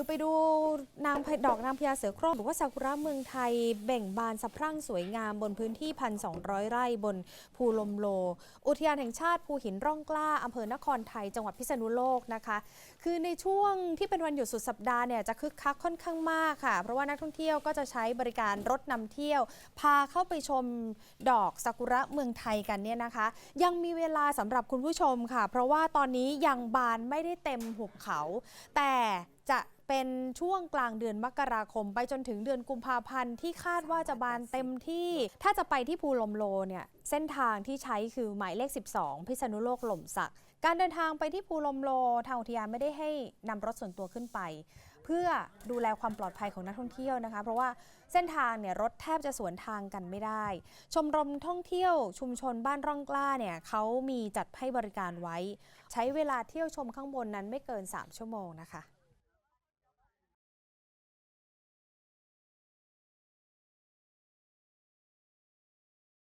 คือไปดูนางดอกนางพญาเสือโคร่งหรือว่าซากุระเมืองไทยเบ่งบานสะพรั่งสวยงามบนพื้นที่ 1,200 ไร่บนภูลมโล อุทยานแห่งชาติภูหินร่องกล้าอำเภอนครไทย จังหวัดพิษณุโลกนะคะ คือในช่วงที่เป็นวันหยุดสุดสัปดาห์เนี่ยจะคึกคักค่อนข้างมากค่ะ เพราะว่านักท่องเที่ยวก็จะใช้บริการรถนำเที่ยว พาเข้าไปชมดอกซากุระเมืองไทยกันเนี่ยนะคะ ยังมีเวลาสำหรับคุณผู้ชมค่ะ เพราะว่าตอนนี้ยังบานไม่ได้เต็มหุบเขา แต่ จะเป็นช่วงกลางเดือนมกราคม ไปจนถึงเดือนกุมภาพันธ์ที่คาดว่าจะบานเต็มที่ ถ้าจะไปที่ภูลมโลเนี่ยเส้นทางที่ใช้คือหมายเลข 12 พิษณุโลกหล่มสัก การเดินทางไปที่ภูลมโลทางอุทยานไม่ได้ให้นำรถส่วนตัวขึ้นไป เพื่อดูแลความปลอดภัยของนักท่องเที่ยวนะคะ เพราะว่าเส้นทางเนี่ยรถแทบจะสวนทางกันไม่ได้ ชมรมท่องเที่ยวชุมชนบ้านร่องกล้าเนี่ยเขามีจัดให้บริการไว้ ใช้เวลาเที่ยวชมข้างบนนั้นไม่เกิน 3 ชั่วโมงนะคะ